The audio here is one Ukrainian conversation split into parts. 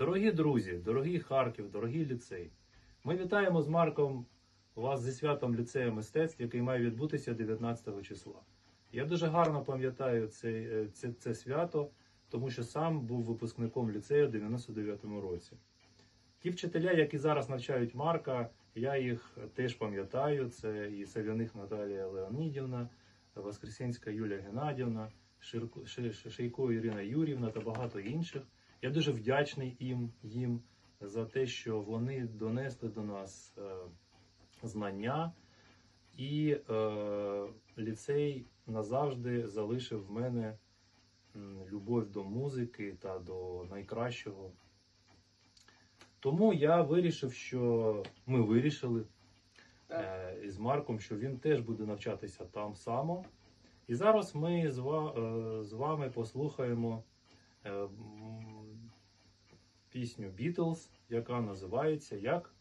Дорогі друзі, дорогий Харків, дорогий ліцей. Ми вітаємо з Марком вас зі святом ліцею мистецтв, який має відбутися 19 числа. Я дуже гарно пам'ятаю це, е, це, це свято, тому що сам був випускником ліцею в 99-му році. Ті вчителя, які зараз навчають Марка, я їх теж пам'ятаю. Це і Савяних Наталія Леонідівна, Воскресенська Юлія Геннадівна, Шийко Ірина Юрівна та багато інших. Я дуже вдячний їм, їм за те, що вони донесли до нас е, знання, і е, ліцей назавжди залишив в мене любов до музики та до найкращого. Тому я вирішив, що ми вирішили е, із Марком, що він теж буде навчатися там само. І зараз ми з, ва- е, з вами послухаємо е, пісню Beatles, яка називається як.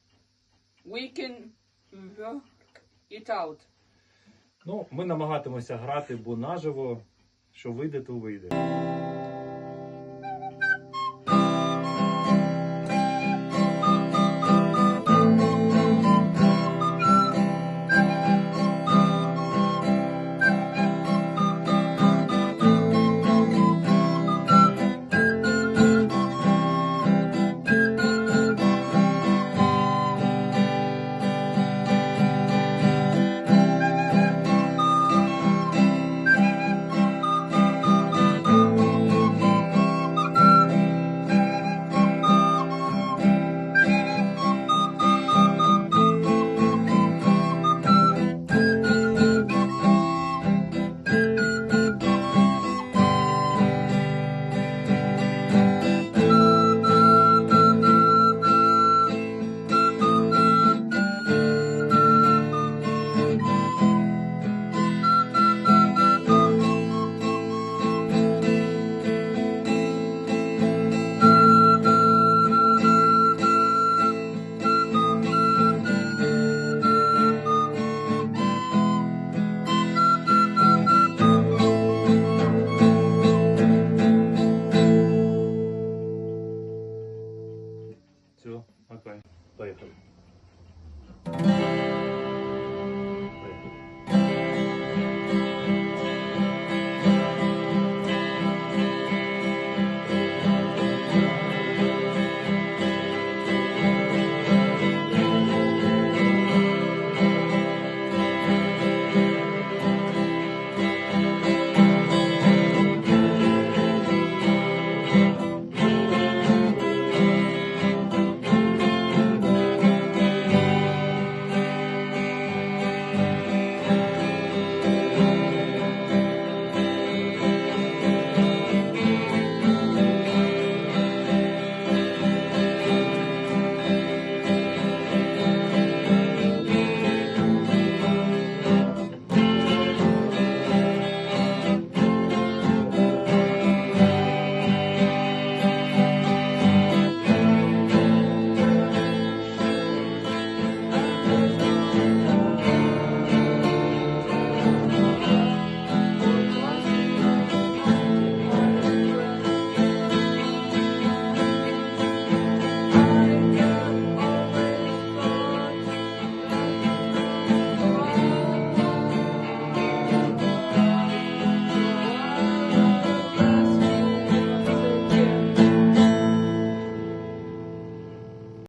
We can work it out. Ну, ми намагатимося грати, бо наживо, що вийде, то вийде. Okay. طيب